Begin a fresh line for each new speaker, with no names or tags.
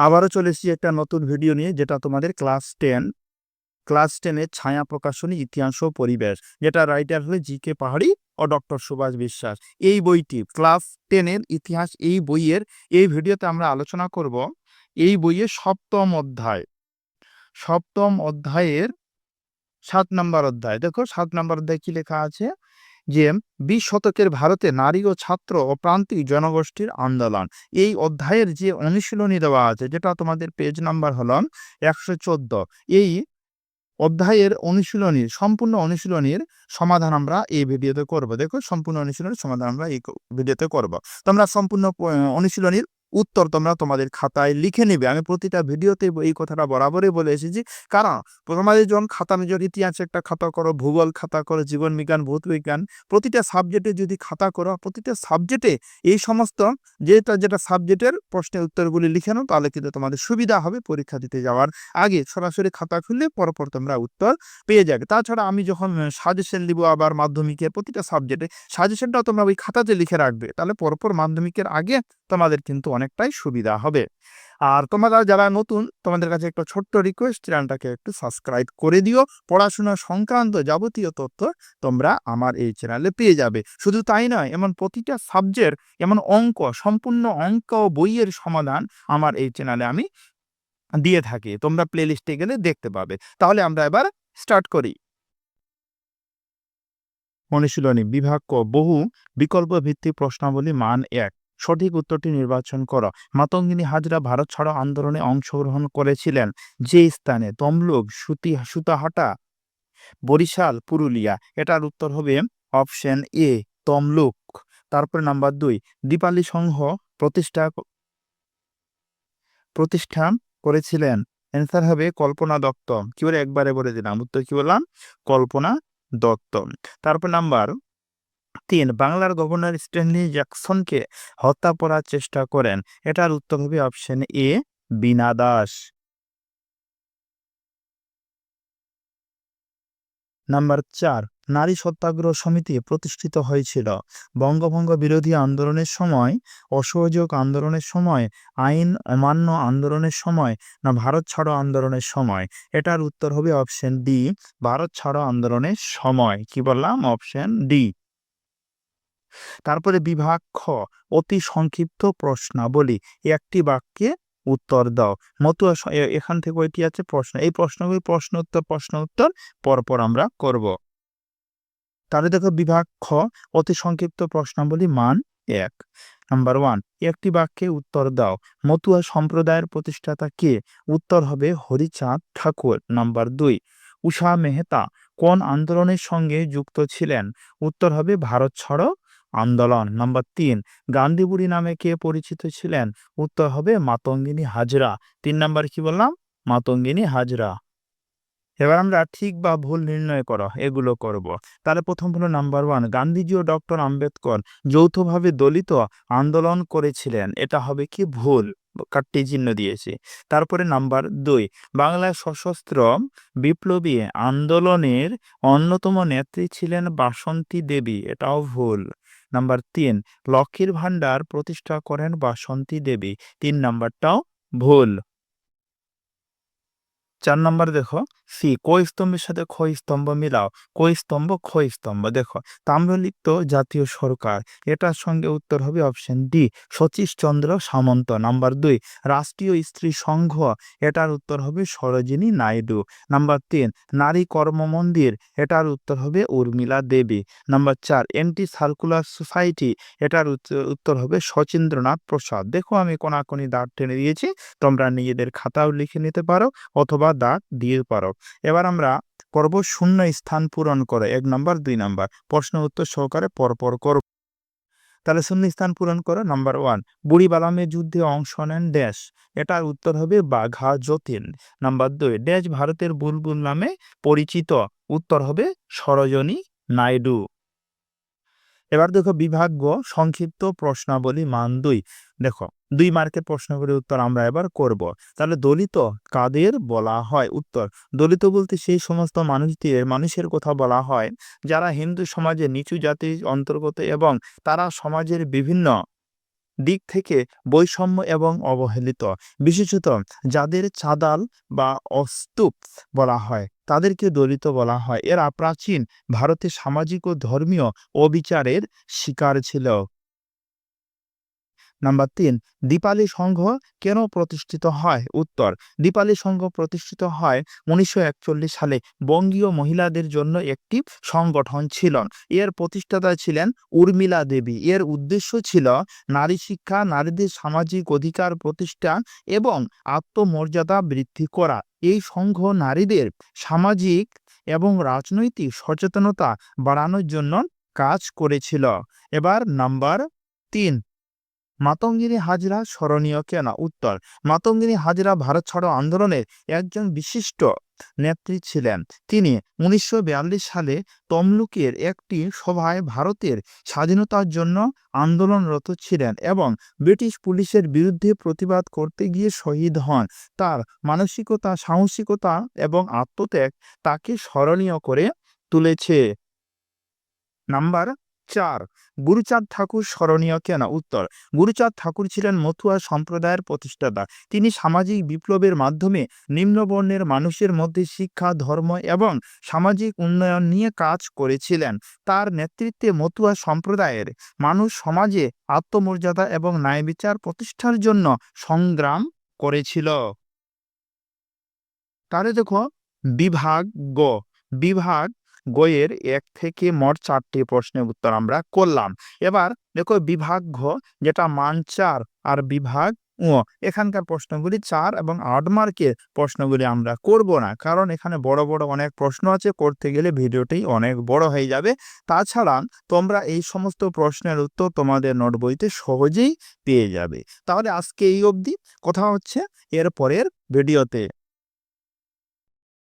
আবারও চলে এসেছি একটা নতুন ভিডিও নিয়ে, যেটা তোমাদের ক্লাস টেন, ক্লাস টেনের ছায়া প্রকাশনী ইতিহাস ও পরিবেশ, যেটা রাইটার হলে জি কে পাহাড়ি ও ডক্টর সুভাষ বিশ্বাস। এই বইটি, ক্লাস টেনের ইতিহাস এই বইয়ের, এই ভিডিওতে আমরা আলোচনা করব এই বইয়ের সপ্তম অধ্যায়। সপ্তম অধ্যায়ের সাত নম্বর অধ্যায়। দেখো, সাত নম্বর অধ্যায় কি লেখা আছে? যে বিশ শতকের ভারতে নারী ও ছাত্র ও প্রান্তিক জনগোষ্ঠীর আন্দোলন। এই অধ্যায়ের যে অনুশীলনী দেওয়া আছে, যেটা তোমাদের পেজ নাম্বার হল একশো চোদ্দ, এই অধ্যায়ের অনুশীলনীর, সম্পূর্ণ অনুশীলনীর সমাধান আমরা এই ভিডিওতে করব। দেখো, সম্পূর্ণ অনুশীলনীর সমাধান আমরা এই ভিডিওতে করব। তোমরা সম্পূর্ণ অনুশীলনীর উত্তর তোমরা তোমাদের খাতায় লিখে নেবে। আমি প্রতিটা ভিডিওতে এই কথাটা বরাবরই বলে এসেছি। কারণ তোমাদের যখন খাতা নিজের ইতিহাস একটা খাতা করো, ভূগোল খাতা করো, জীবন বিজ্ঞান, ভৌত বিজ্ঞান, প্রতিটা সাবজেক্টে যদি খাতা করো, প্রতিটা সাবজেক্টে এই সমস্ত যেটা যেটা সাবজেক্টের প্রশ্নের উত্তরগুলি লিখে নাও, তাহলে কিন্তু তোমাদের সুবিধা হবে পরীক্ষা দিতে যাওয়ার আগে। সরাসরি খাতা খুললে পরপর তোমরা উত্তর পেয়ে যাবে। তাছাড়া আমি যখন সাজেশন দিব আবার মাধ্যমিকের প্রতিটা সাবজেক্টে সাজেশনটাও তোমরা ওই খাতাতে লিখে রাখবে। তাহলে পরপর মাধ্যমিকের আগে তোমাদের কিন্তু অনেকটাই সুবিধা হবে। আর তোমরা যারা নতুন, তোমাদের কাছে একটা ছোট্ট রিকোয়েস্ট চ্যানেলটাকে একটু সাবস্ক্রাইব করে দিও। পড়াশোনা সংক্রান্ত যাবতীয় তথ্য তোমরা আমার এই চ্যানেলে পেয়ে যাবে। শুধু তাই নয়, এমন প্রতিটা সাবজেক্ট এমন অঙ্ক, সম্পূর্ণ অঙ্ক বইয়ের সমাধান আমার এই চ্যানেলে আমি দিয়ে থাকি। তোমরা প্লে লিস্টে গেলে দেখতে পাবে। তাহলে আমরা এবার স্টার্ট করি। অনুশীলনী বিভাগ বহু বিকল্প ভিত্তিক প্রশ্নাবলী মান এক। সঠিক উত্তরটি নির্বাচন করো। মাতঙ্গিনী হাজরা ভারত ছাড়ো আন্দোলনে অংশগ্রহণ করেছিলেন। যে স্থানে? তমলুক, সুতি, সুতাহাটা, বরিশাল, পুরুলিয়া। এটার উত্তর হবে অপশন এ, তমলুক। তারপরে নাম্বার দুই, দীপালি সংঘ প্রতিষ্ঠা প্রতিষ্ঠা করেছিলেন। অ্যান্সার হবে কল্পনা দত্ত। কি বলে? একবারে বলে দিলাম। উত্তর কি বললাম? কল্পনা দত্ত। তারপর নাম্বার তিন বাংলার গভর্নর স্ট্যানলি জ্যাকসনকে হত্যা করার চেষ্টা করেন। এটার উত্তর হবে option A Bina Das. Number চার, নারী সত্যাগ্রহ সমিতি প্রতিষ্ঠিত হয়েছিল। বঙ্গভঙ্গ বিরোধী আন্দোলনের সময়, অসহযোগ আন্দোলনের সময়, আইন অমান্য আন্দোলনের সময় না ভারত ছাড়ো আন্দোলনের সময়? এটার উত্তর হবে অপশন ডি ভারত ছাড়ো আন্দোলনের সময়। কি বললাম? অপশন ডি তারপরে বিভাগ খ অতি সংক্ষিপ্ত প্রশ্নাবলী একটি বাক্যে উত্তর দাও। এ- এখান থেকে এটি আছে? প্রশ্ন। এই প্রশ্নগুলি প্রশ্ন উত্তর প্রশ্ন উত্তর পরপর আমরা করব। তাহলে দেখো বিভাগ খ অতি সংক্ষিপ্ত প্রশ্নাবলী মান এক। নাম্বার ওয়ান একটি বাক্যে উত্তর দাও। মতুয়া সম্প্রদায়ের প্রতিষ্ঠাতা কে? উত্তর হবে হরিচাঁদ ঠাকুর। নাম্বার দুই, উষা মেহতা। কোন আন্দোলনের সঙ্গে যুক্ত ছিলেন? উত্তর হবে ভারত ছাড়ো আন্দোলন। নাম্বার তিন, গান্ধীবুড়ি নামে কে পরিচিত ছিলেন? উত্তর হবে মাতঙ্গিনী হাজরা। তিন নাম্বার কি বললাম? মাতঙ্গিনী হাজরা। এবার আমরা ঠিক বা ভুল নির্ণয় করো, এগুলো করব। তাহলে প্রথম হলো নাম্বার ওয়ান, গান্ধীজি ও ডক্টর আম্বেদকর যৌথভাবে দলিত আন্দোলন করেছিলেন। এটা হবে কি ভুল? কাট্টি চিহ্ন দিয়েছে। তারপরে নাম্বার দুই বাংলায় সশস্ত্র বিপ্লবী আন্দোলনের অন্যতম নেত্রী ছিলেন বাসন্তী দেবী। এটাও ভুল। নাম্বার তিন লক্ষ্মীর ভাণ্ডার প্রতিষ্ঠা করেন বাসন্তী দেবী। তিন নাম্বারটাও ভুল। চার নাম্বার দেখো সি কই স্তম্ভের সাথে ক্ষয় স্তম্ভ মিলাও। কই স্তম্ভ ক্ষয় স্তম্ভ দেখো, তাম্রলিপ্ত জাতীয় সরকার, এটার সঙ্গে উত্তর হবে option D Satish Chandra Samanta number দুই। রাষ্ট্রীয় স্ত্রী সংঘ, এটার উত্তর হবে সরোজিনী নাইডু। নাম্বার তিন, নারী কর্ম মন্দির, এটার উত্তর হবে উর্মিলা দেবী। নাম্বার চার এন্টি সার্কুলার সোসাইটি এটার উত্ত- উত্তর হবে শচীন্দ্রনাথ প্রসাদ। দেখো, আমি কোনাকুনি দাঁত টেনে দিয়েছি, তোমরা নিজেদের খাতাও লিখে নিতে পারো, অথবা দাঁত দিয়ে পারো। এবার আমরা করব শূন্য স্থান পূরণ করে, এক নম্বর, দুই নম্বর। প্রশ্ন উত্তর সহকারে পরপর করব। তাহলে শূন্য স্থান পূরণ করো, নাম্বার ওয়ান। বুড়ি বালামের যুদ্ধে অংশ নেন ড্যাশ। এটার উত্তর হবে বাঘা যতীন। নাম্বার দুই, ড্যাশ ভারতের বুলবুল নামে পরিচিত। উত্তর হবে সরজনী নাইডু। এবার দেখো বিভাগ্য সংক্ষিপ্ত প্রশ্নাবলী মান দুই। দেখো, দুই মার্কের প্রশ্নগুলির উত্তর আমরা এবার করব। তাহলে দলিত কাদের বলা হয়? উত্তর, দলিত বলতে সেই সমস্ত মানুষদের মানুষের কথা বলা হয় যারা হিন্দু সমাজে নিচু জাতির অন্তর্গত এবং তারা সমাজের বিভিন্ন দিক থেকে বৈষম্য এবং অবহেলিত। বিশেষত যাদের চাদাল বা অস্তূপ বলা হয়, তাদেরকে দলিত বলা হয়। এরা প্রাচীন ভারতে সামাজিক ও ধর্মীয় অবিচারের শিকার ছিল। নাম্বার তিন, দীপালি সংঘ কেন প্রতিষ্ঠিত হয়? উত্তর, দীপালি সংঘ প্রতিষ্ঠিত হয় উনিশশো একচল্লিশ সালে। বঙ্গীয় মহিলাদের জন্য একটি সংগঠন ছিল। এর প্রতিষ্ঠাতা ছিলেন উর্মিলা দেবী। এর উদ্দেশ্য ছিল নারী শিক্ষা, নারীদের সামাজিক অধিকার প্রতিষ্ঠা এবং আত্মমর্যাদা বৃদ্ধি করা। এই সংঘ নারীদের সামাজিক এবং রাজনৈতিক সচেতনতা বাড়ানোর জন্য কাজ করেছিল। এবার নাম্বার তিন মাতঙ্গিনী হাজরা স্মরণীয় কেন? উত্তর, মাতঙ্গিনী হাজরা ভারত ছাড়ো আন্দোলনের একজন বিশিষ্ট নেত্রী ছিলেন। তিনি উনিশশো বিয়াল্লিশ সালে তমলুকের একটি সভায় ভারতের স্বাধীনতার জন্য আন্দোলনরত ছিলেন এবং ব্রিটিশ পুলিশের বিরুদ্ধে প্রতিবাদ করতে গিয়ে শহীদ হন। তার মানসিকতা, সাহসিকতা এবং আত্মত্যাগ তাকে স্মরণীয় করে তুলেছে। নাম্বার চার, গুরুচাঁদ ঠাকুর স্মরণীয় কেন? উত্তর, গুরুচাঁদ ঠাকুর ছিলেন মথুয়া সম্প্রদায়ের প্রতিষ্ঠাতা। তিনি সামাজিক বিপ্লবের মাধ্যমে নিম্নবর্ণের মানুষের মধ্যে শিক্ষা, ধর্ম এবং সামাজিক উন্নয়ন নিয়ে কাজ করেছিলেন। তার নেতৃত্বে মথুয়া সম্প্রদায়ের মানুষ সমাজে আত্মমর্যাদা এবং ন্যায় বিচার প্রতিষ্ঠার জন্য সংগ্রাম করেছিল। তাহলে দেখো, বিভাগ গ, বিভাগ গয়ের এক থেকে মোট চারটি প্রশ্নের উত্তর আমরা করলাম। এবার দেখো বিভাগ ঘ, যেটা মান চার আর বিভাগ ও এখানকার প্রশ্নগুলি চার এবং আট মার্কের প্রশ্নগুলি আমরা করব না। কারণ এখানে বড় বড় অনেক প্রশ্ন আছে, করতে গেলে ভিডিওটি অনেক বড় হয়ে যাবে। তাছাড়া তোমরা এই সমস্ত প্রশ্নের উত্তর তোমাদের নোট বইতে সহজেই পেয়ে যাবে। তাহলে আজকে এই অবধি। কথা হচ্ছে এর পরের ভিডিওতে।